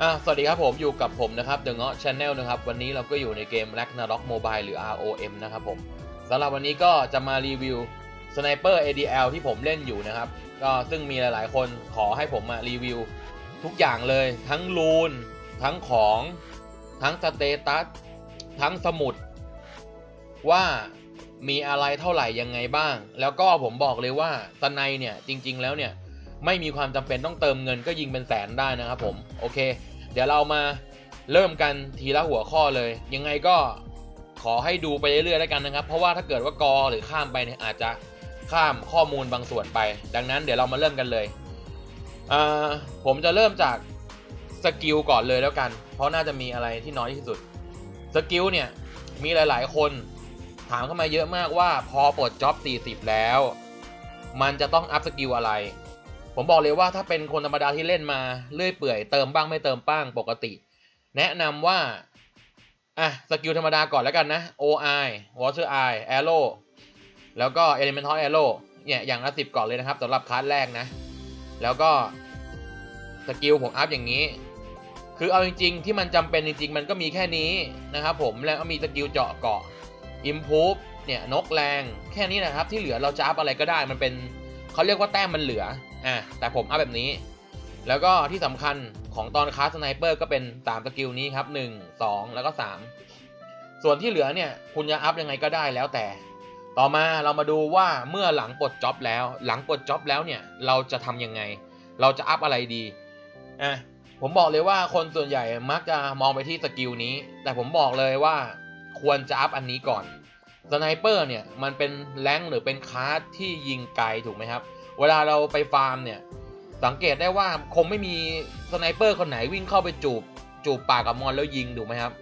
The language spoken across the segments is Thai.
อะสวัสดีครับผมอยู่กับผมนะครับ The Ŋaut Channel นะครับ วันนี้เราก็อยู่ในเกม Ragnarok Mobile หรือ ROM นะครับผมสำหรับวันนี้ก็จะมารีวิว Sniper ADL ที่ผมเล่นอยู่นะครับ ก็ซึ่งมีหลาย ๆ คนขอให้ผมมารีวิว ทุกอย่างเลย ทั้งรูน ทั้งของ ทั้งสเตตัส ทั้งสมุด ว่ามีอะไรเท่าไหร่ยังไงบ้าง แล้วก็ผมบอกเลยว่าสไนเนี่ยจริง ๆ แล้วเนี่ย ไม่มีความจำเป็นต้องเติมเงินก็ยิงเป็นแสนได้นะครับผมโอเค เดี๋ยวเรามาเริ่มกันทีละหัวข้อเลย ยังไงก็ขอให้ดูไปเรื่อยๆแล้วกันนะครับ เพราะว่าถ้าเกิดว่ากอหรือข้ามไปเนี่ยอาจจะข้ามข้อมูลบางส่วนไป ดังนั้นเดี๋ยวเรามาเริ่มกันเลยผมจะเริ่มจากสกิลก่อนเลยแล้วกัน เพราะน่าจะมีอะไรที่น้อยที่สุดสกิลเนี่ยมีหลาย ๆ คนถามเข้ามาเยอะมากว่าพอปลดจ็อบ 40 แล้ว มันจะต้องอัพสกิลอะไร ผมบอกเลยว่าถ้าเป็นคนธรรมดาที่เล่นมาเลื่อยเปื่อยเติมบ้างไม่เติมบ้างปกติ แนะนำว่า อะ สกิลธรรมดาก่อนแล้วกันนะ OI Water Eye Arrow แล้วก็ Elemental Arrow เนี่ยอย่างละสิบก่อนเลยนะครับสำหรับคลาสแรกนะ แล้วก็ สกิลผมอัพอย่างนี้ คือเอาจริง ๆ ที่มันจำเป็นจริง ๆ มันก็มีแค่นี้นะครับผมแล้วก็มีสกิลเจาะเกาะ Improve เนี่ยนกแรงแค่นี้นะครับ ที่เหลือเราจะอัพอะไรก็ได้มันเป็นเขาเรียกว่าแต้มมันเหลือ อะแต่ผมอัพแบบนี้ แล้วก็ที่สำคัญของตอนคาสสไนเปอร์ก็เป็น 3 สกิลนี้ครับ 1 2 แล้วก็ 3 ส่วนที่เหลือเนี่ย คุณจะอัพยังไงก็ได้แล้วแต่ ต่อมาเรามาดูว่าเมื่อหลังปลดจ็อบแล้ว หลังปลดจ็อบแล้วเนี่ย เราจะทำยังไง เราจะอัพอะไรดีอะผมบอกเลยว่าคนส่วนใหญ่มักจะมองไปที่สกิลนี้ แต่ผมบอกเลยว่าควรจะอัพอันนี้ก่อนสไนเปอร์เนี่ยมันเป็นแรงหรือเป็นคาร์ดที่ยิงไกลถูกไหมครับ เวลาเราไปฟาร์มเนี่ย สังเกตได้ว่าคงไม่มีสไนเปอร์คนไหนวิ่งเข้าไปจูบจูบปากกับมอนแล้วยิงถูกไหมครับ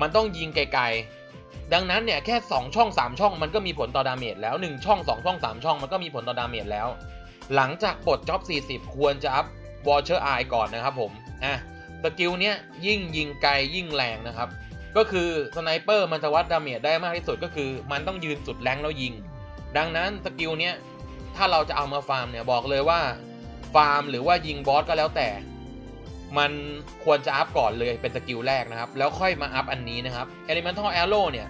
มันต้องยิงไกลๆ ดังนั้นเนี่ยแค่ 2 ช่อง 3 ช่องมันก็มีผลต่อดาเมจแล้ว 1 ช่อง 2 ช่อง 3 ช่องมันก็มีผลต่อดาเมจแล้ว หลังจากปลดจ็อบ 40 ควรจะอัพวอเชอร์ไอก่อนนะครับผมอะสกิลเนี้ยยิ่งยิงไกลยิ่งแรงนะครับ ก็คือสไนเปอร์มันจะวัดดาเมจได้มากที่สุดก็คือ มันต้องยืนสุดแรงแล้วยิง ดังนั้นสกิลเนี้ย ถ้าเราจะเอามาฟาร์มเนี่ยบอกเลยว่าฟาร์มหรือว่ายิงบอสก็แล้วแต่ มันควรจะอัพก่อนเลยเป็นสกิลแรกนะครับ แล้วค่อยมาอัพอันนี้นะครับ Elemental Arrow เนี่ย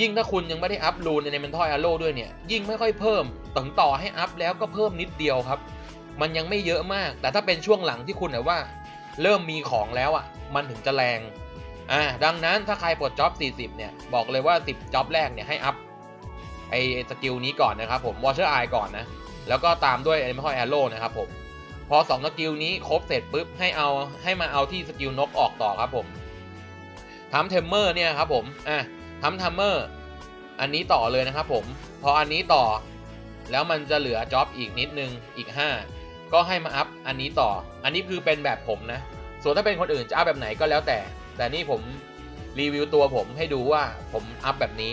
ยิ่งถ้าคุณยังไม่ได้อัพรูน Elemental Arrow ด้วยเนี่ยยิ่งไม่ค่อยเพิ่มถึงต่อให้อัพแล้วก็เพิ่มนิดเดียวครับ มันยังไม่เยอะมาก แต่ถ้าเป็นช่วงหลังที่คุณแบบว่า เริ่มมีของแล้วอะมันถึงจะแรงอ่าดังนั้นถ้าใครปลดจ็อบ40เนี่ยบอกเลยว่า 10จ็อบแรกเนี่ยให้อัพ ไอสกิลนี้ก่อนนะครับผม Watcher Eye ก่อนนะ แล้วก็ตามด้วย Elemental Arrow นะครับผม พอ2สกิลนี้ครบเสร็จปุ๊บให้เอาให้มาเอาที่สกิลนกออกต่อครับผมทำเทมเมอร์เนี่ยครับผมอะทำเทมเมอร์อันนี้ต่อเลยนะครับผม พออันนี้ต่อ แล้วมันจะเหลือจ็อบอีกนิดนึงอีก 5 ก็ให้มาอัพอันนี้ต่อ อันนี้คือเป็นแบบผมนะ ส่วนถ้าเป็นคนอื่นจะอัพแบบไหนก็แล้วแต่ แต่นี่ผมรีวิวตัวผมให้ดูว่าผมอัพแบบนี้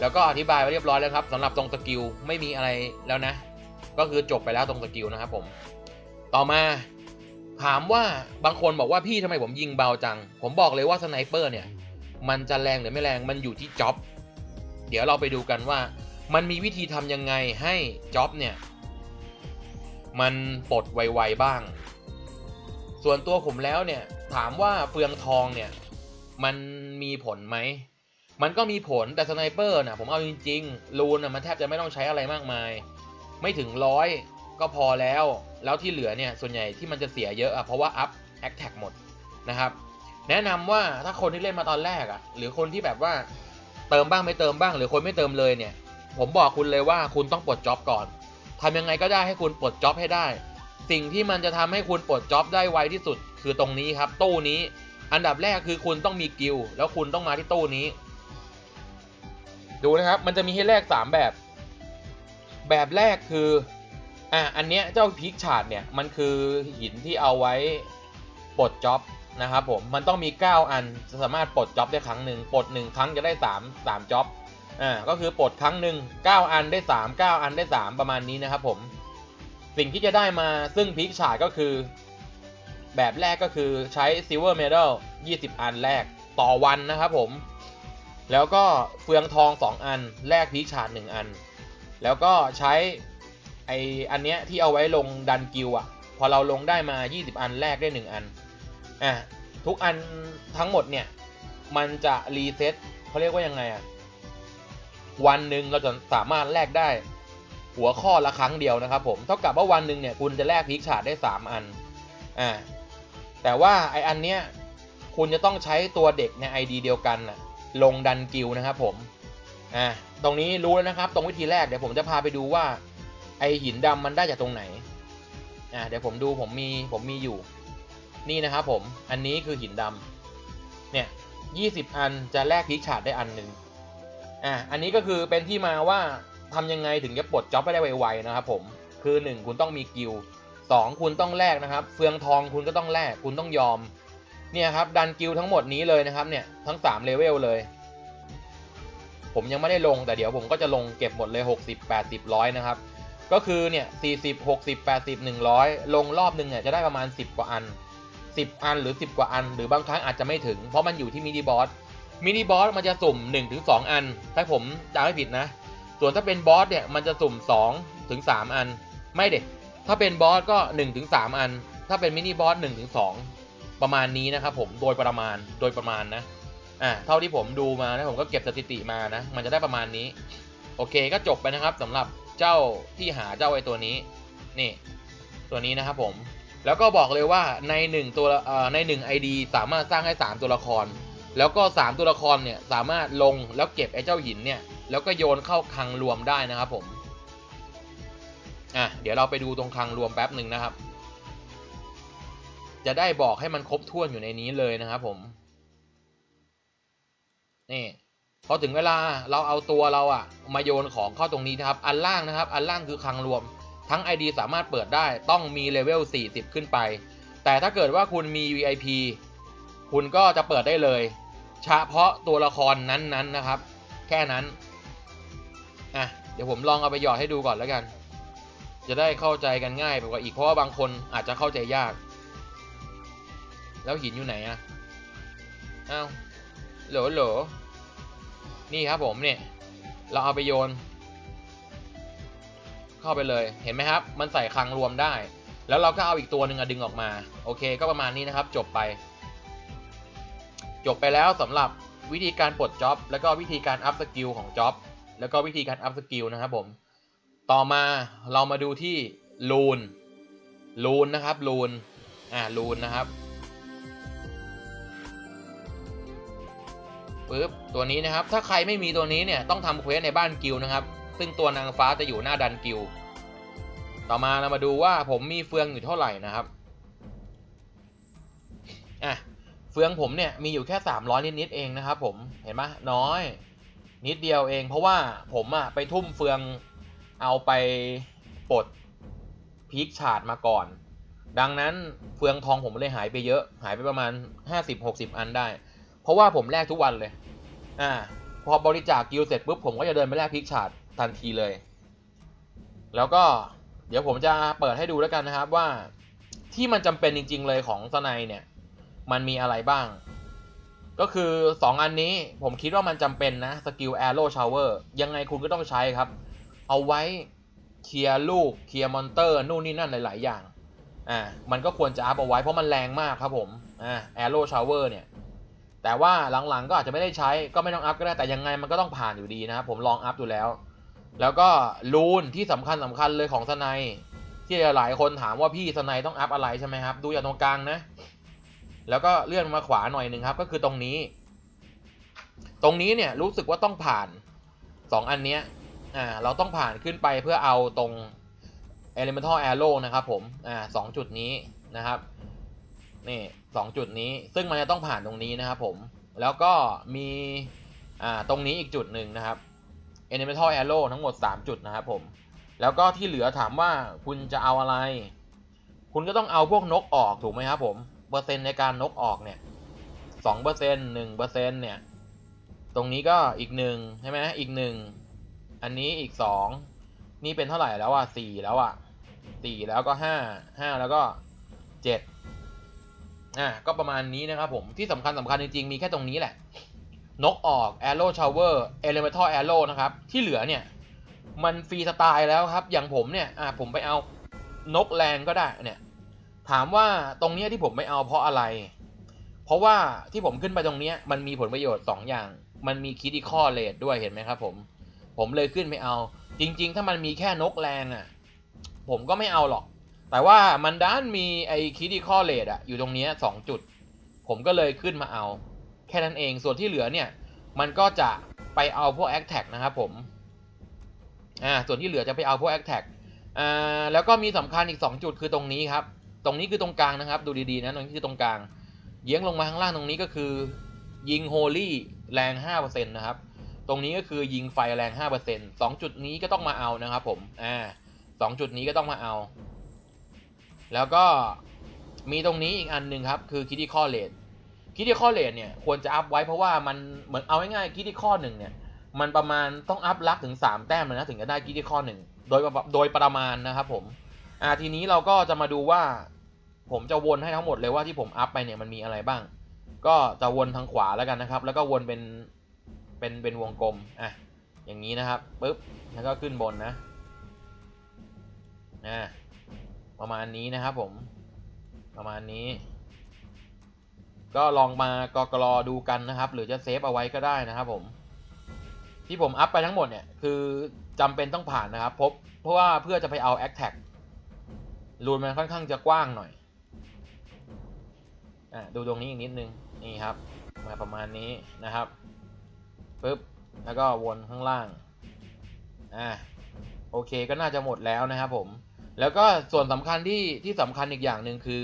แล้วก็อธิบายไว้เรียบร้อยแล้วครับสำหรับตรงสกิลไม่มีอะไรแล้วนะ ก็คือจบไปแล้วตรงสกิลนะครับผม ต่อมาถามว่าบางคนบอกว่าพี่ทำไมผมยิงเบาจัง ผมบอกเลยว่าสไนเปอร์เนี่ย มันจะแรงหรือไม่แรงมันอยู่ที่จ็อบ เดี๋ยวเราไปดูกันว่า มันมีวิธีทำยังไงให้จ็อบเนี่ย มันปลดไวๆบ้าง ส่วนตัวผมแล้วเนี่ย ถามว่าเฟืองทองเนี่ย มันมีผลไหม มันก็มีผลแต่สไนเปอร์นะผมเอาจริงๆรูนนะมันแทบจะไม่ต้องใช้อะไรมากมาย ไม่ถึงร้อยก็พอแล้ว แล้วที่เหลือเนี่ยส่วนใหญ่ที่มันจะเสียเยอะอะเพราะว่าอัพแอคแท็กหมดนะครับ แนะนำว่าถ้าคนที่เล่นมาตอนแรกอะหรือคนที่แบบว่าเติมบ้างไม่เติมบ้าง หรือคนไม่เติมเลยเนี่ย ผมบอกคุณเลยว่าคุณต้องปลดจ็อบก่อนทำยังไงก็ได้ให้คุณปลดจ็อบให้ได้ สิ่งที่มันจะทำให้คุณปลดจ็อบได้ไวที่สุด คือตรงนี้ครับตู้นี้ อันดับแรกคือคุณต้องมีกิลแล้วคุณต้องมาที่ตู้นี้ ดูนะครับ มันจะมีให้แลก3 แบบ แบบแรกคือ อะอันเนี้ยเจ้าพีคชาร์ดเนี่ย มันคือหินที่เอาไว้ปลดจ็อบนะครับผม มันต้องมี 9 อันจะสามารถปลดจ็อบได้ครั้งหนึ่งปลด 1 ครั้งจะได้ 3 3จ็อบ อ่า ก็คือปลดครั้งหนึ่ง9 อันได้ 3 9 อันได้ 3 ประมาณนี้นะครับผม สิ่งที่จะได้มาซึ่งพีคชาร์ดก็คือ แบบแรกก็คือใช้ Silver Medal 20 อันแรกต่อวันนะครับผม แล้วก็เฟืองทอง 2 อัน แลกพีชาร์ด1อัน แล้วก็ใช้ไออันเนี้ยที่เอาไว้ลงดันกิวอะพอเราลงได้มา 20 อันแรกได้ 1 อัน อะ ทุกอันทั้งหมดเนี่ย มันจะรีเซ็ตเขาเรียกว่ายังไงอะวันหนึ่งเราจะสามารถแลกได้หัวข้อละครั้งเดียวนะครับผม เท่ากับว่าวันหนึ่งเนี่ยคุณจะแลกพิกชาร์ดได้ 3 อัน อ่า แต่ว่าไออันเนี้ยคุณจะต้องใช้ตัวเด็กใน ID เดียวกันน่ะ ลงดันกิลนะครับผมอ่าตรงนี้รู้แล้วนะครับ ตรงวิธีแรกเดี๋ยวผมจะพาไปดูว่า ไอหินดำมันได้จากตรงไหนอ่าเดี๋ยวผมดูผมมีผมมีอยู่ นี่นะครับผมอันนี้คือหินดำเนี่ย20อันจะแลกพิกชาร์ดได้อันหนึ่งอ่าอันนี้ก็คือเป็นที่มาว่าทำยังไงถึงจะปลดจ็อบไปได้ไวๆนะครับผมคือ 1 คุณต้องมีกิลสองคุณต้องแลกนะครับ เฟืองทองคุณก็ต้องแลกคุณต้องยอม เนี่ยครับดันกิลทั้งหมดนี้เลยนะครับเนี่ยทั้ง3เลเวลเลย ผมยังไม่ได้ลงแต่เดี๋ยวผมก็จะลงเก็บหมดเลย 60 80ร้อยนะครับ ก็คือเนี่ย40 60 80 100 ลงรอบหนึ่งเนี่ยจะได้ประมาณ 10 กว่าอัน 10 อันหรือ 10 กว่าอัน หรือบางครั้งอาจจะไม่ถึง เพราะมันอยู่ที่มินิบอสมินิบอสมันจะสุ่ม 1-2 อัน ถ้าผมจำไม่ผิดนะ ส่วนถ้าเป็นบอสเนี่ยมันจะสุ่ม 2-3 อัน ไม่เด็กถ้าเป็นบอสก็ 1-3 อัน ถ้าเป็นมินิบอส1-2 ประมาณนี้นะครับผมโดยประมาณโดยประมาณนะอ่าเท่าที่ผมดูมานะผมก็เก็บสถิติมานะ มันจะได้ประมาณนี้ โอเคก็จบไปนะครับสำหรับเจ้าที่หาเจ้าไอตัวนี้ นี่ ตัวนี้นะครับผมแล้วก็บอกเลยว่าใน1ตัวอ่ใน1 ID สามารถสร้างให้ 3 ตัวละคร แล้วก็ 3 ตัวละครเนี่ยสามารถลงแล้วเก็บไอ้เจ้าหินเนี่ยแล้วก็โยนเข้าคลังรวมได้นะครับผมอะเดี๋ยวเราไปดูตรงคลังรวมแป๊บหนึ่งนะครับ จะได้บอกให้มันครบถ้วนอยู่ในนี้เลยนะครับผม นี่พอถึงเวลาเราเอาตัวเราอะมาโยนของเข้าตรงนี้นะครับ อันล่างนะครับ อันล่างคือคลังรวม ทั้ง ID สามารถเปิดได้ต้องมีเลเวล 40 ขึ้นไป แต่ถ้าเกิดว่าคุณมี VIP คุณก็จะเปิดได้เลย เฉพาะตัวละครนั้นๆนนะครับ แค่นั้น อะ เดี๋ยวผมลองเอาไปหยอดให้ดูก่อนแล้วกัน จะได้เข้าใจกันง่ายกว่าอีกเพราะว่าบางคนอาจจะเข้าใจยาก แล้วหินอยู่ไหนอะอ้าวโหลโหลนี่ครับผมเนี่ย เราเอาไปโยน เข้าไปเลยเห็นไหมครับ มันใส่คลังรวมได้ แล้วเราก็เอาอีกตัวหนึ่งอะดึงออกมา โอเค ก็ประมาณนี้นะครับ จบไป จบไปแล้วสำหรับวิธีการปลดจ็อบแล้วก็วิธีการอัพสกิลของจ็อบแล้วก็วิธีการอัพสกิลนะครับผม ต่อมาเรามาดูที่ลูนลูนนะครับลูนอ่าลูนนะครับ ปึ๊บตัวนี้นะครับ ถ้าใครไม่มีตัวนี้เนี่ยต้องทำเควสในบ้านกิลนะครับ ซึ่งตัวนางฟ้าจะอยู่หน้าดันกิลต่อมาเรามาดูว่าผมมีเฟืองอยู่เท่าไหร่นะครับอะเฟืองผมเนี่ยมีอยู่แค่ 300 นิดๆเองนะครับผมเห็นไหมน้อย นิดเดียวเอง เพราะว่าผมอะไปทุ่มเฟืองเอาไปปลดพีคชาร์ดมาก่อน ดังนั้นเฟืองทองผมเลยหายไปเยอะ หายไปประมาณ 50-60 อันได้ เพราะว่าผมแลกทุกวันเลย อ่า พอบริจาคกิลเสร็จปุ๊บผมก็จะเดินไปแลกพิกชาร์ดทันทีเลย แล้วก็เดี๋ยวผมจะเปิดให้ดูแล้วกันนะครับว่าที่มันจำเป็นจริง ๆ เลยของสไนเนี่ย มันมีอะไรบ้าง ก็คือ 2 อันนี้ผมคิดว่ามันจำเป็นนะสกิล Arrow Shower ยังไงคุณก็ต้องใช้ครับ เอาไว้เคลียร์ลูกเคลียร์มอนเตอร์นู่นนี่นั่นหลาย ๆ อย่างอ่ามันก็ควรจะอัพเอาไว้เพราะมันแรงมากครับผมอ่า Arrow Shower เนี่ย แต่ว่าหลังๆก็อาจจะไม่ได้ใช้ก็ไม่ต้องอัพก็ได้แต่ยังไงมันก็ต้องผ่านอยู่ดีนะครับผมลองอัพดูแล้ว แล้วก็รูนที่สำคัญสำคัญเลยของสไนที่หลายคนถามว่าพี่สไนต้องอัพอะไรใช่ไหมครับ ดูอย่างตรงกลางนะ แล้วก็เลื่อนมาขวาหน่อยหนึ่งครับ ก็คือตรงนี้ ตรงนี้เนี่ยรู้สึกว่าต้องผ่านสองอันเนี้ยอ่าเราต้องผ่านขึ้นไปเพื่อเอาตรง elemental arrow นะครับผมอ่าสองจุดนี้นะครับ นี่สองจุดนี้ซึ่งมันจะต้องผ่านตรงนี้นะครับผม แล้วก็มีอ่าตรงนี้อีกจุดหนึ่งนะครับ elemental arrow ทั้งหมด 3 จุดนะครับผม แล้วก็ที่เหลือถามว่าคุณจะเอาอะไร คุณก็ต้องเอาพวกนกออกถูกไหมครับผม เปอร์เซ็นต์ในการนกออกเนี่ยสองเปอร์เซ็นต์หนึ่งเปอร์เซ็นต์เนี่ย ตรงนี้ก็อีกหนึ่งใช่ไหมอีกหนึ่งอันนี้อีกสองนี่เป็นเท่าไหร่แล้วอะสี่แล้วอะสี่แล้วก็ห้าห้าแล้วก็เจ็ด อะก็ประมาณนี้นะครับผมที่สำคัญสำคัญจริงๆ มีแค่ตรงนี้แหละ นกออก Arrow Shower Elemental Arrow นะครับ ที่เหลือเนี่ย มันฟรีสไตล์แล้วครับ อย่างผมเนี่ยอะผมไปเอานกแรงก็ได้เนี่ย ถามว่าตรงเนี้ยที่ผมไม่เอาเพราะอะไร เพราะว่าที่ผมขึ้นไปตรงเนี้ยมันมีผลประโยชน์ 2 อย่าง มันมีคิด i คอเลดด้วยเห็นไหมครับผม ผมเลยขึ้นไม่เอา จริง ๆ ถ้ามันมีแค่นกแรงอะ่ะ ผมก็ไม่เอาหรอก แต่ว่ามันด้านมีไอ้คิด i คอเลดอะอยู่ตรงนี้สองจุด ผมก็เลยขึ้นมาเอา แค่นั้นเองส่วนที่เหลือเนี่ย มันก็จะไปเอาพวก a c t a g นะครับผมอ่าส่วนที่เหลือจะไปเอาพวก a c t a g อ่าแล้วก็มีสำคัญอีก 2 จุดคือตรงนี้ครับ ตรงนี้คือตรงกลางนะครับ ดูดีๆนะตรงนี้คือตรงกลาง เยื้องลงมาข้างล่างตรงนี้ก็คือ ยิงโฮลี่แรง 5%นะครับ ตรงนี้ก็คือยิงไฟแรง 5% 2 จุดนี้ก็ต้องมาเอานะครับผมอ่าสองจุดนี้ก็ต้องมาเอา แล้วก็มีตรงนี้อีกอันหนึ่งครับ คือคิด i คอเลดคิด i คอเลดเนี่ยควรจะอัพไว้เพราะว่ามันเหมือนเอาง่ายๆคิด i คอหนึ่งเนี่ยมันประมาณต้องอัพลักถึง 3 แต้มเลยนะถึงจะได้คิด i คอหนึ่งโดยโดยประมาณนะครับผมอ่าทีนี้เราก็จะมาดูว่า ผมจะวนให้ทั้งหมดเลยว่าที่ผมอัพไปเนี่ยมันมีอะไรบ้าง ก็จะวนทางขวาแล้วกันนะครับ แล้วก็วนเป็นเป็นเป็นวงกลมอะอย่างนี้นะครับปุ๊บแล้วก็ขึ้นบนนะอ่า ประมาณนี้นะครับผม ประมาณนี้ ก็ลองมากกรอดูกันนะครับ หรือจะเซฟเอาไว้ก็ได้นะครับ ผม ที่ผมอัพไปทั้งหมดเนี่ย คือจำเป็นต้องผ่านนะครับพบเพราะว่าเพื่อจะไปเอา a c t a g รูนมันค่อนข้างจะกว้างหน่อยอะดูตรงนี้อีกนิดนึงนี่ครับ มาประมาณนี้นะครับปึ๊บแล้วก็วนข้างล่างอ่าโอเคก็น่าจะหมดแล้วนะครับผม แล้วก็ส่วนสำคัญที่ที่สำคัญอีกอย่างหนึ่งคือ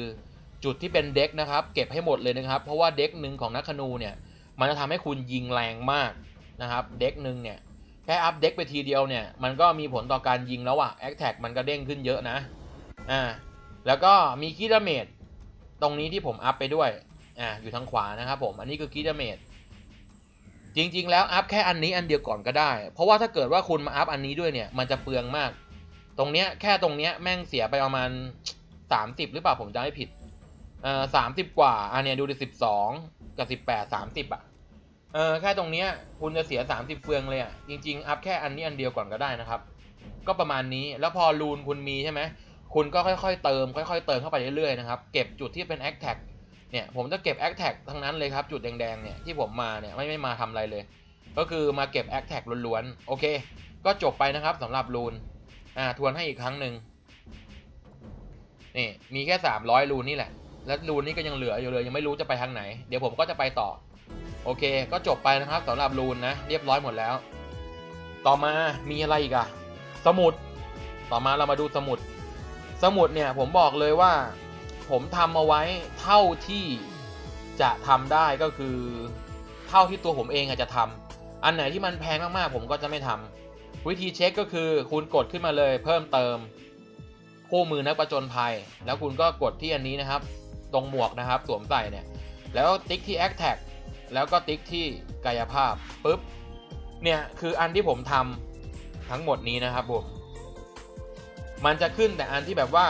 จุดที่เป็นเด็กนะครับ เก็บให้หมดเลยนะครับ เพราะว่าเด็กหนึ่งของนักธนูเนี่ย มันจะทำให้คุณยิงแรงมากนะครับ เด็กหนึ่งเนี่ยแค่อัพเด็กไปทีเดียวเนี่ย มันก็มีผลต่อการยิงแล้วอะแอคแท็กมันก็เด้งขึ้นเยอะนะอ่าแล้วก็มีคีดาเมจตรงนี้ที่ผมอัพไปด้วยอ่าอยู่ทางขวานะครับผมอันนี้คือคีดาเมจจริง ๆ แล้วอัพแค่อันนี้อันเดียวก่อนก็ได้ เพราะว่าถ้าเกิดว่าคุณมาอัพอันนี้ด้วยเนี่ย มันจะเปลืองมาก ตรงเนี้ยแค่ตรงเนี้ยแม่งเสียไปประมาณ30หรือเปล่าผมจำไม่ผิดเอ่อสามสิบกว่าอันเนี้ยดูดิสิบสองกับสิบแปดสามสิบอะเออแค่ตรงเนี้ยคุณจะเสียสามสิบเฟืองเลยอะจริงๆอัพแค่อันนี้อันเดียวก่อนก็ได้นะครับ ก็ประมาณนี้แล้วพอรูนคุณมีใช่ไหมคุณก็ค่อยๆเติมค่อยๆเติมเข้าไปเรื่อยๆนะครับเก็บจุดที่เป็น a c t a g เนี่ยผมจะเก็บ a c t a g ทั้งนั้นเลยครับจุดแดงๆเนี่ยที่ผมมาเนี่ยไม่ไม่มาทำอะไรเลย ก็คือมาเก็บ a c t a g ล้วนๆโอเค ก็จบไปนะครับสำหรับรูน อ่าทวนให้อีกครั้งหนึ่งนี่มีแค่สามร้อยรูนนี่แหละ แล้วรูนนี่ก็ยังเหลืออยู่เลยยังไม่รู้จะไปทางไหน เดี๋ยวผมก็จะไปต่อ โอเค ก็จบไปนะครับสำหรับรูนนะ เรียบร้อยหมดแล้ว ต่อมามีอะไรอีกอะสมุด ต่อมาเรามาดูสมุด สมุดเนี่ยผมบอกเลยว่า ผมทำเอาไว้เท่าที่จะทำได้ก็คือ เท่าที่ตัวผมเองอาจจะทำอันไหนที่มันแพงมากๆผมก็จะไม่ทำ วิธีเช็คก็คือคุณกดขึ้นมาเลยเพิ่มเติมคู่มือนักประจนภัย แล้วคุณก็กดที่อันนี้นะครับ ตรงหมวกนะครับ สวมใส่เนี่ย แล้วติ๊กที่ a c t a g แล้วก็ติ๊กที่กายภาพปุ๊บเนี่ยคืออันที่ผมทำทั้งหมดนี้นะครับผมมันจะขึ้นแต่อันที่แบบว่า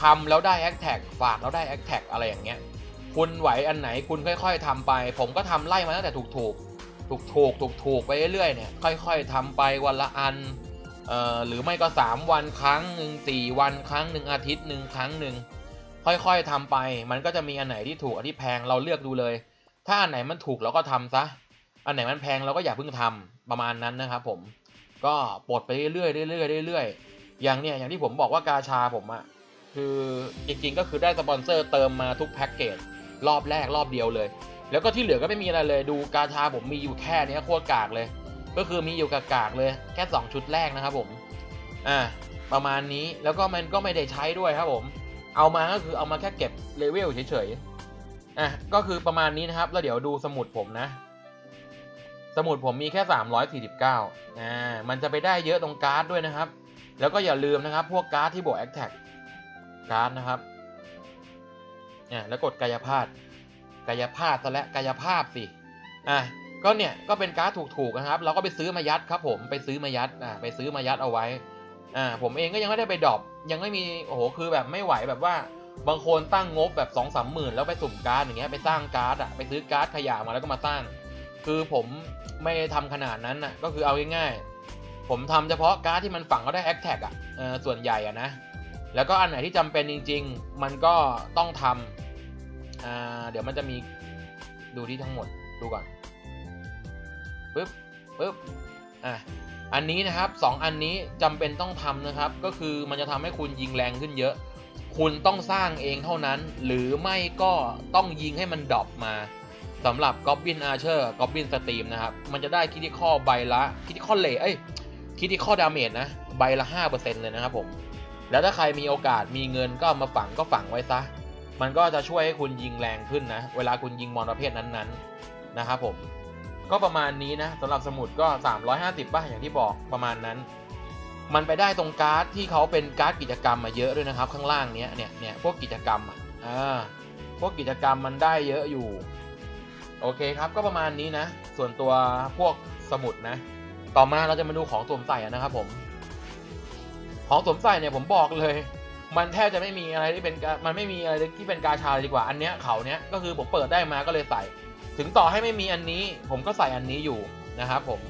ทำแล้วได้ a c t a g ฝากแล้วได้ a c t a g อะไรอย่างเงี้ย คุณไหวอันไหนคุณค่อย ๆทำไป ผมก็ทำไล่มาตั้งแต่ถูกๆ ถูกถูกถูกถูกๆไปเรื่อยๆเนี่ยค่อย ๆทำไปวันละอันเอ่อหรือไม่ก็ 3 วันครั้งหนึ่งสี่วันครั้งหนึ่งอาทิตย์หนึ่งครั้งหนึ่งค่อยๆทำไป มันก็จะมีอันไหนที่ถูกอันที่แพงเราเลือกดูเลย ถ้าอันไหนมันถูกเราก็ทำซะอันไหนมันแพงเราก็อย่าเพิ่งทำประมาณนั้นนะครับผมก็ปลดไปเรื่อยๆเรื่อยๆเรื่อยๆอย่างเนี้ยอย่างที่ผมบอกว่ากาชาผมอะคือจริงๆก็คือได้สปอนเซอร์เติมมาทุกแพ็กเกจรอบแรกรอบเดียวเลย แล้วก็ที่เหลือก็ไม่มีอะไรเลยดูกาชาผมมีอยู่แค่นี้ยโคตรกากเลย ก็คือมีอยู่กากๆเลยแค่2ชุดแรกนะครับผมอ่าประมาณนี้แล้วก็มันก็ไม่ได้ใช้ด้วยครับผม เอามาก็คือเอามาแค่เก็บเลเวลเฉยๆอะก็คือประมาณนี้นะครับ แล้วเดี๋ยวดูสมุดผมนะ สมุดผมมีแค่ 349อ่ามันจะไปได้เยอะตรงการ์ดด้วยนะครับ แล้วก็อย่าลืมนะครับ พวกการ์ดที่บวกแอคแท็กการ์ดนะครับเนี่ยแล้วกดกายภาพ กายภาพซะและกายภาพสิอะก็เนี่ยก็เป็นการ์ดถูกๆนะครับ เราก็ไปซื้อมายัดครับ ผมไปซื้อมายัดอ่าไปซื้อมายัดเอาไว้อ่าผมเองก็ยังไม่ได้ไปดรอปยังไม่มีโอ้โหคือแบบไม่ไหวแบบว่าบางคนตั้งงบแบบสองสามหมื่นแล้วไปสุ่มการ์ดอย่างเงี้ยไปสร้างการ์ดอะไปซื้อการ์ดขยะมาแล้วก็มาสร้าง คือผมไม่ได้ทำขนาดนั้นน่ะก็คือเอาง่ายๆผมทำเฉพาะการ์ดที่มันฝังก็ได้แอคแท็กอะส่วนใหญ่อะนะแล้วก็อันไหนที่จำเป็นจริง ๆ มันก็ต้องทำ อ่าเดี๋ยวมันจะมีดูที่ทั้งหมดดูก่อนปึ๊บปึ๊บอะอันนี้นะครับสองอันนี้จำเป็นต้องทำนะครับ ก็คือมันจะทำให้คุณยิงแรงขึ้นเยอะ คุณต้องสร้างเองเท่านั้น หรือไม่ก็ต้องยิงให้มันดรอปมาสำหรับ Goblin Archer Goblin Stream นะครับ มันจะได้คิ t ิคอใบละคิ t ิคอเลเอ้ยคิ t ิคอดาเมจนะ ใบละ 5%เลยนะครับผม แล้วถ้าใครมีโอกาสมีเงินก็มาฝังก็ฝังไว้ซะ มันก็จะช่วยให้คุณยิงแรงขึ้นนะ เวลาคุณยิงมอนประเภทนั้นๆนะครับผม ก็ประมาณนี้นะสำหรับสมุดก็ 350บ้าอย่างที่บอกประมาณนั้น มันไปได้ตรงการ์ดที่เขาเป็นการ์ดกิจกรรมมาเยอะด้วยนะครับ ข้างล่างเนี้ยเนี่ยเนี่ยพวกกิจกรรมอะอ่าพวกกิจกรรมมันได้เยอะอยู่ โอเคครับก็ประมาณนี้นะ ส่วนตัวพวกสมุดนะ ต่อมาเราจะมาดูของสวมใส่นะครับผม ของสวมใส่เนี่ยผมบอกเลย มันแทบจะไม่มีอะไรที่เป็นมันไม่มีอะไรที่เป็นกาชาเลยดีกว่าอันเนี้ยเขาเนี้ยก็คือผมเปิดได้มาก็เลยใส่ ถึงต่อให้ไม่มีอันนี้ ผมก็ใส่อันนี้อยู่นะครับผม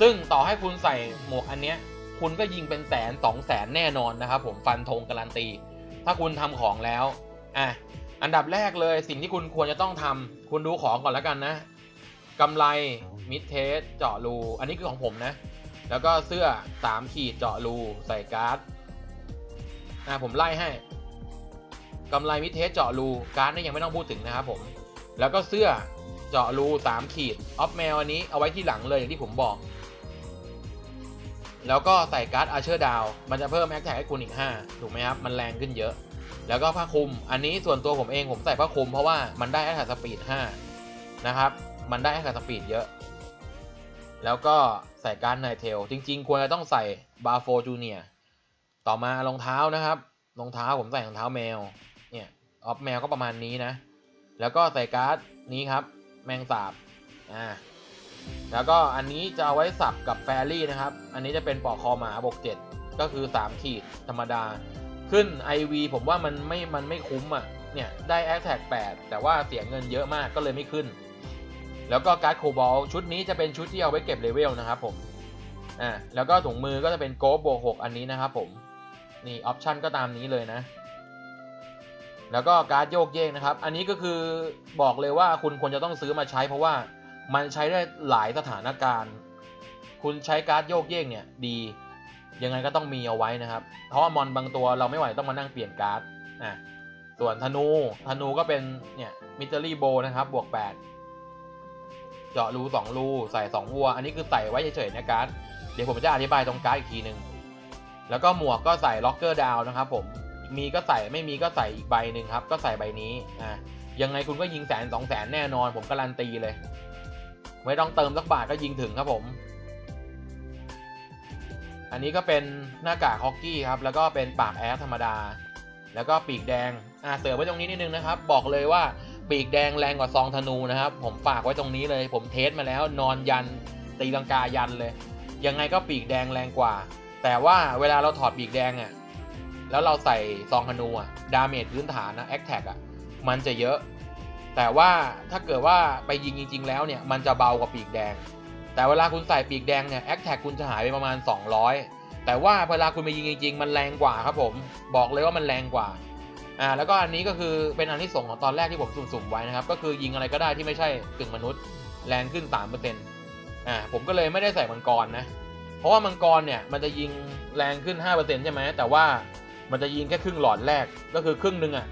ซึ่งต่อให้คุณใส่หมวกอันเนี้ยคุณก็ยิงเป็นแสนสองแสนแน่นอนนะครับผมฟันธงการันตี ถ้าคุณทำของแล้วอะอันดับแรกเลยสิ่งที่คุณควรจะต้องทำคุณดูของก่อนแล้วกันนะกำไรมิดเทสเจาะรู อันนี้คือของผมนะ แล้วก็เสื้อสามขีดเจาะรู ใส่การ์ด อะผมไล่ให้กำไรมิเทสเจาะรูการ์ดนี่ยังไม่ต้องพูดถึงนะครับผมแล้วก็เสื้อเจาะรูสามขีดออฟแมวอันนี้เอาไว้ที่หลังเลยอย่างที่ผมบอก แล้วก็ใส่การ์ดอาเชอร์ดาวมันจะเพิ่มแอคแท็กให้คุณอีก 5 ถูกไหมครับ มันแรงขึ้นเยอะ แล้วก็ผ้าคลุม อันนี้ส่วนตัวผมเองผมใส่ผ้าคลุมเพราะว่ามันได้แอคแท็กสปีด5นะครับ มันได้แอคแท็กสปีดเยอะ แล้วก็ใส่การ์ดไนเทลจริง ๆ ควรจะต้องใส่บาโฟจูเนีย ต่อมารองเท้านะครับรองเท้าผมใส่รองเท้าแมวเนี่ยออฟแมวก็ประมาณนี้นะ แล้วก็ใส่การ์ดนี้ครับ แมงสาบอ่าแล้วก็อันนี้จะเอาไว้สับกับแฟรี่นะครับ อันนี้จะเป็นปอกคอหมาบก7ก็คือ 3 ขีดธรรมดา ขึ้น IV ผมว่ามันไม่มันไม่คุ้มอะเนี่ยได้ a อ t แท็ก8แต่ว่าเสียเงินเยอะมากก็เลยไม่ขึ้น แล้วก็การ์ดโคบอลชุดนี้จะเป็นชุดที่เอาไว้เก็บเลเวลนะครับผมอ่าแล้วก็ถุงมือก็จะเป็นโกบวก6อันนี้นะครับผม นี่ออปชันก็ตามนี้เลยนะ แล้วก็การ์ดโยกเยกนะครับ อันนี้ก็คือบอกเลยว่าคุณควรจะต้องซื้อมาใช้เพราะว่ามันใช้ได้หลายสถานการณ์ คุณใช้การ์ดโยกเยกเนี่ยดี ยังไงก็ต้องมีเอาไว้นะครับ เพราะว่ามอนบางตัวเราไม่ไหวต้องมานั่งเปลี่ยนการ์ดอะส่วนธนูธนูก็เป็นเนี่ยมิเตอรี่โบนะครับบวก 8 เจาะรู2รูใส่2วัว อันนี้คือใส่ไว้เฉยๆนะการ์ดเดี๋ยวผมจะอธิบายตรงการ์ดอีกทีหนึ่ง แล้วก็หมวกก็ใส่ล็อกเกอร์ดาวนะครับผมมีก็ใส่ไม่มีก็ใส่อีกใบหนึ่งครับ ก็ใส่ใบนี้อะยังไงคุณก็ยิงแสนสองแสนแน่นอน ผมการันตีเลย ไม่ต้องเติมสักบาทก็ยิงถึงครับผม อันนี้ก็เป็นหน้ากากฮอกกี้ครับ แล้วก็เป็นปากแอสธรรมดา แล้วก็ปีกแดงอ่าเสริมไว้ตรงนี้นิดนึงนะครับ บอกเลยว่าปีกแดงแรงกว่าซองธนูนะครับ ผมฝากไว้ตรงนี้เลย ผมเทสมาแล้วนอนยันตีลังกายันเลย ยังไงก็ปีกแดงแรงกว่า แต่ว่าเวลาเราถอดปีกแดงอะ่ะแล้วเราใส่ซองธนูอะ่ะดาเมจพื้นฐานนะแอคแท็กอะมันจะเยอะ แต่ว่าถ้าเกิดว่าไปยิงจริง ๆ แล้วเนี่ยมันจะเบากว่าปีกแดง แต่เวลาคุณใส่ปีกแดงเนี่ยแอคแท็กคุณจะหายไปประมาณ 200 แต่ว่าเวลาคุณไปยิงจริง ๆ มันแรงกว่าครับผมบอกเลยว่ามันแรงกว่าอ่าแล้วก็อันนี้ก็คือเป็นอันที่ส่งของตอนแรกที่ผมสุ่มๆไว้นะครับ ก็คือยิงอะไรก็ได้ที่ไม่ใช่กึ่งมนุษย์ แรงขึ้น3%อ่าผมก็เลยไม่ได้ใส่มังกรนะ เพราะว่ามังกรเนี่ยมันจะยิงแรงขึ้น 5%ใช่ไหมแต่ว่ามันจะยิงแค่ครึ่งหลอดแรกก็คือครึ่งหนึ่งอะ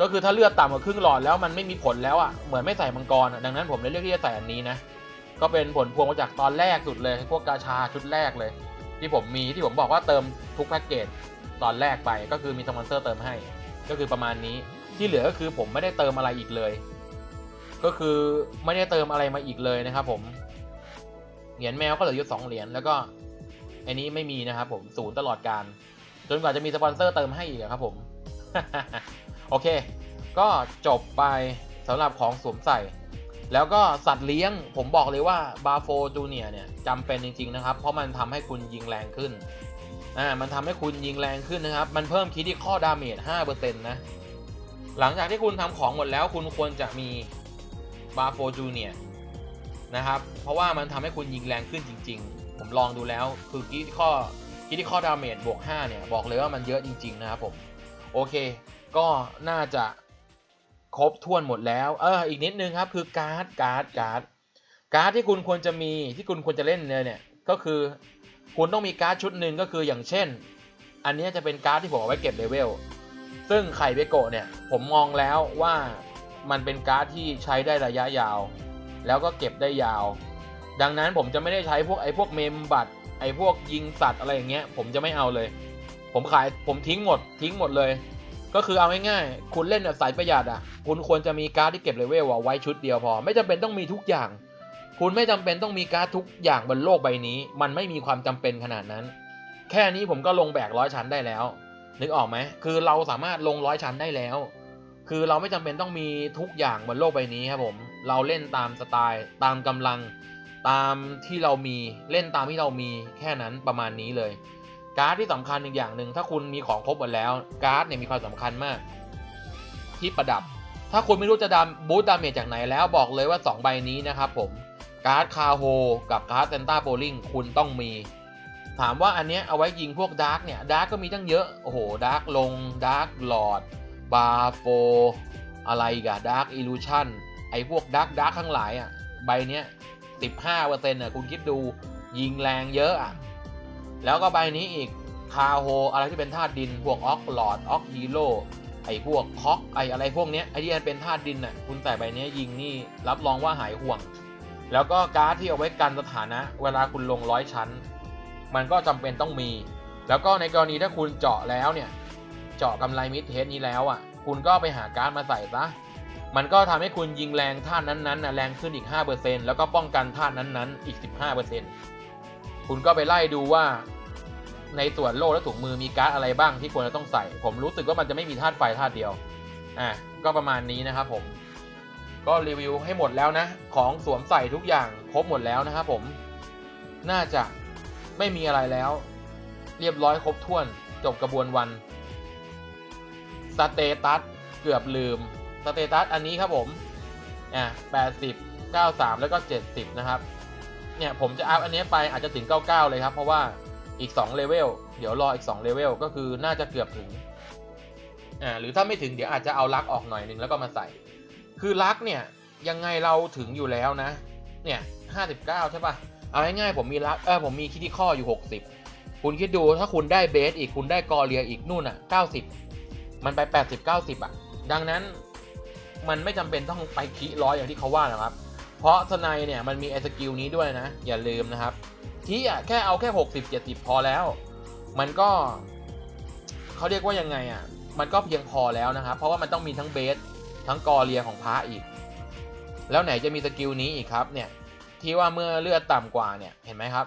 ก็คือถ้าเลือดต่ำกว่าครึ่งหลอดแล้วมันไม่มีผลแล้วอะเหมือนไม่ใส่มังกรอะดังนั้นผมเลยเลือกที่จะใส่อันนี้นะก็เป็นผลพวงมาจากตอนแรกสุดเลย พวกกาชาชุดแรกเลย ที่ผมมีที่ผมบอกว่าเติมทุกแพ็กเกจตอนแรกไปก็คือมีสปอนเซอร์เติมให้ ก็คือประมาณนี้ที่เหลือก็คือผมไม่ได้เติมอะไรอีกเลย ก็คือไม่ได้เติมอะไรมาอีกเลยนะครับผม เหรียญแมวก็เหลืออยู่สองเหรียญแล้วก็อันนี้ไม่มีนะครับผมศูนย์ตลอดการ จนกว่าจะมีสปอนเซอร์เติมให้อีกครับผม โอเค ก็จบไปสำหรับของสวมใส่ แล้วก็สัตว์เลี้ยงผมบอกเลยว่าบาโฟจูเนียเนี่ยจำเป็นจริง ๆ นะครับ เพราะมันทำให้คุณยิงแรงขึ้นอ่ามันทำให้คุณยิงแรงขึ้นนะครับ มันเพิ่มคิดที่ข้อดาเมจ5%นะหลังจากที่คุณทำของหมดแล้วคุณควรจะมีบาโฟจูเนีย นะครับ เพราะว่ามันทำให้คุณยิงแรงขึ้นจริง ๆ ผมลองดูแล้วคือคิดข้อคิดที่ข้อดาเมจบวก5เนี่ย บอกเลยว่ามันเยอะจริง ๆ นะครับผม โอเค ก็น่าจะครบถ้วนหมดแล้ว เออ อีกนิดนึงครับคือการ์ดการ์ดการ์ดการ์ดที่คุณควรจะมีที่คุณควรจะเล่นเนี่ยเนี่ยก็คือคุณต้องมีการ์ดชุดหนึ่งก็คืออย่างเช่น อันนี้จะเป็นการ์ดที่ผมเอาไว้เก็บเลเวลซึ่งไข่เบโกะเนี่ยผมมองแล้วว่ามันเป็นการ์ดที่ใช้ได้ระยะยาว แล้วก็เก็บได้ยาว ดังนั้นผมจะไม่ได้ใช้พวกไอ้พวกเมมบัตไอ้พวกยิงสัตว์อะไรอย่างเงี้ย ผมจะไม่เอาเลย ผมขายผมทิ้งหมด ทิ้งหมดเลย ก็คือเอาง่ายๆคุณเล่นแบบสายประหยัดอะ คุณควรจะมีการ์ดที่เก็บเลเวลอะไว้ชุดเดียวพอ ไม่จำเป็นต้องมีทุกอย่าง คุณไม่จำเป็นต้องมีการ์ดทุกอย่างบนโลกใบนี้ มันไม่มีความจำเป็นขนาดนั้น แค่นี้ผมก็ลงแบกร้อยชั้นได้แล้ว นึกออกไหมคือเราสามารถลงร้อยชั้นได้แล้ว คือเราไม่จำเป็นต้องมีทุกอย่างบนโลกใบนี้ครับผม เราเล่นตามสไตล์ ตามกำลังตามที่เรามีเล่นตามที่เรามีแค่นั้นประมาณนี้เลย การ์ดที่สำคัญอีกอย่างหนึ่งถ้าคุณมีของครบหมดแล้ว การ์ดเนี่ยมีความสำคัญมาก ที่ประดับ ถ้าคุณไม่รู้จะดามบูตดามเมจจากไหนแล้วบอกเลยว่า 2 ใบนี้นะครับผมการ์ดคาโฮกับการ์ดเซนต้าโบลิงคุณต้องมี ถามว่าอันเนี้ยเอาไว้ยิงพวกดาร์กเนี่ยดาร์กก็มีตั้งเยอะโอ้โหดาร์กลงดาร์กหลอดบาโฟอะไรกับดาร์กอิลูชัน ไอ้พวกดาร์กดาร์กทั้งหลายอะใบเนี้ย15%อะคุณคิดดูยิงแรงเยอะอะแล้วก็ใบนี้อีกคาโฮอะไรที่เป็นธาตุดิน พวกออกหลอดออกฮีโร่ไอ้พวกคอกไอ้อะไรพวกเนี้ยไอ้ที่มันเป็นธาตุดินน่ะคุณใส่ใบเนี้ยยิงนี่รับรองว่าหายห่วง แล้วก็การ์ดที่เอาไว้กันสถานะ เวลาคุณลงร้อยชั้น มันก็จำเป็นต้องมี แล้วก็ในกรณีถ้าคุณเจาะแล้วเนี่ย เจาะกำไรมิดเทสนี้แล้วอะ คุณก็ไปหาการ์ดมาใส่ซะ มันก็ทำให้คุณยิงแรงท่านนั้นๆแรงขึ้นอีก 5%แล้วก็ป้องกันท่านนั้นๆ อีก 15%คุณก็ไปไล่ดูว่า ในส่วนโล่และถุงมือมีการ์ดอะไรบ้างที่ควรจะต้องใส่ ผมรู้สึกว่ามันจะไม่มีธาตุไฟธาตุเดียว อะ ก็ประมาณนี้นะครับผม ก็รีวิวให้หมดแล้วนะ ของสวมใส่ทุกอย่างครบหมดแล้วนะครับผม น่าจะไม่มีอะไรแล้ว เรียบร้อยครบถ้วน จบกระบวนวัน สเตตัสเกือบลืม สเตตัสอันนี้ครับผมอะ80 93แล้วก็70นะครับเนี่ยผมจะอัพอันนี้ไปอาจจะถึง 99 เลยครับ เพราะว่าอีก2เลเวลเดี๋ยวรออีก2เลเวลก็คือน่าจะเกือบถึงอ่าหรือถ้าไม่ถึงเดี๋ยวอาจจะเอาลักออกหน่อยนึงแล้วก็มาใส่ คือลักเนี่ยยังไงเราถึงอยู่แล้วนะ เนี่ย59 ใช่ปะเอาง่ายๆผมมีลักเออผมมีคิดที่ข้ออยู่ 60 คุณคิดดูถ้าคุณได้เบสอีกคุณได้กอเรียอีกนู่นอะ 90 มันไป 80 90 อะ ดังนั้น มันไม่จำเป็นต้องไปคีร้อยอย่างที่เขาว่านะครับ เพราะสไนเนี่ยมันมีไอสกิลนี้ด้วยนะ อย่าลืมนะครับที่อะแค่เอาแค่ 60 70 พอแล้ว มันก็เขาเรียกว่ายังไงอะ มันก็เพียงพอแล้วนะครับ เพราะว่ามันต้องมีทั้งเบสทั้งกอเรียของพระอีก แล้วไหนจะมีสกิลนี้อีกครับเนี่ยที่ว่าเมื่อเลือดต่ำกว่าเนี่ยเห็นไหมครับ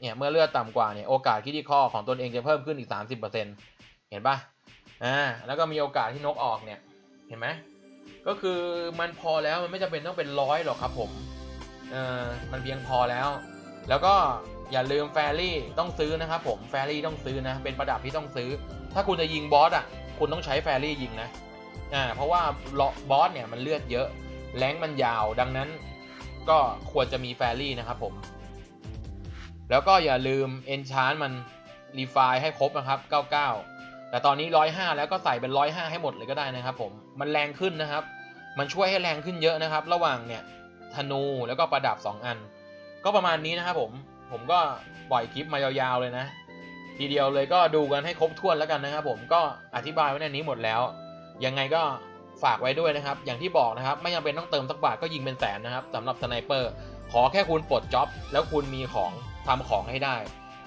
เนี่ยเมื่อเลือดต่ำกว่าเนี่ยโอกาสคิดที่ข้อของตนเองจะเพิ่มขึ้นอีก 30%เห็นป่ะอ่าแล้วก็มีโอกาสที่นกออกเนี่ยเห็นไหม ก็คือมันพอแล้วมันไม่จำเป็นต้องเป็นร้อยหรอกครับผมเออมันเพียงพอแล้ว แล้วก็อย่าลืมแฟรี่ต้องซื้อนะครับผมแฟรี่ต้องซื้อนะ เป็นประดับที่ต้องซื้อ ถ้าคุณจะยิงบอสอะ คุณต้องใช้แฟรี่ยิงนะอ่าเพราะว่าบอสเนี่ยมันเลือดเยอะแรงมันยาวดังนั้นก็ควรจะมีแฟรี่นะครับผม แล้วก็อย่าลืมเอนชานมันรีไฟให้ครบนะครับ 99 แต่ตอนนี้ 105 แล้วก็ใส่เป็น 105 ให้หมดเลยก็ได้นะครับผม มันแรงขึ้นนะครับ มันช่วยให้แรงขึ้นเยอะนะครับ ระหว่างเนี่ยธนูแล้วก็ประดับ 2 อัน ก็ประมาณนี้นะครับผมผมก็ปล่อยคลิปมายาวๆเลยนะ ทีเดียวเลยก็ดูกันให้ครบถ้วนแล้วกันนะครับ ผมก็อธิบายไว้ในนี้หมดแล้ว ยังไงก็ฝากไว้ด้วยนะครับ อย่างที่บอกนะครับ ไม่จำเป็นต้องเติมสักบาทก็ยิงเป็นแสนนะครับสำหรับสไนเปอร์ขอแค่คุณปลดจ็อบ แล้วคุณมีของทำของให้ได้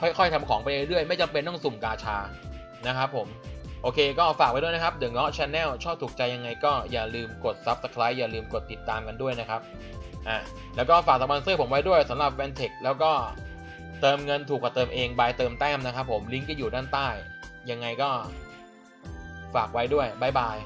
ค่อยๆทำของไปเรื่อยๆไม่จำเป็นต้องสุ่มกาชานะครับผม โอเคก็ฝากไว้ด้วยนะครับเดอะเงาะชาแนลชอบถูกใจยังไงก็อย่าลืมกด Subscribe อย่าลืมกดติดตามกันด้วยนะครับอะแล้วก็ฝากสปอนเซอร์ผมไว้ด้วยสำหรับ v a n t e c h แล้วก็เติมเงินถูกกว่าเติมเองบายเติมแต้มนะครับผมลิงก์ก็อยู่ด้านใต้ ยังไงก็ฝากไว้ด้วยบ๊ายบาย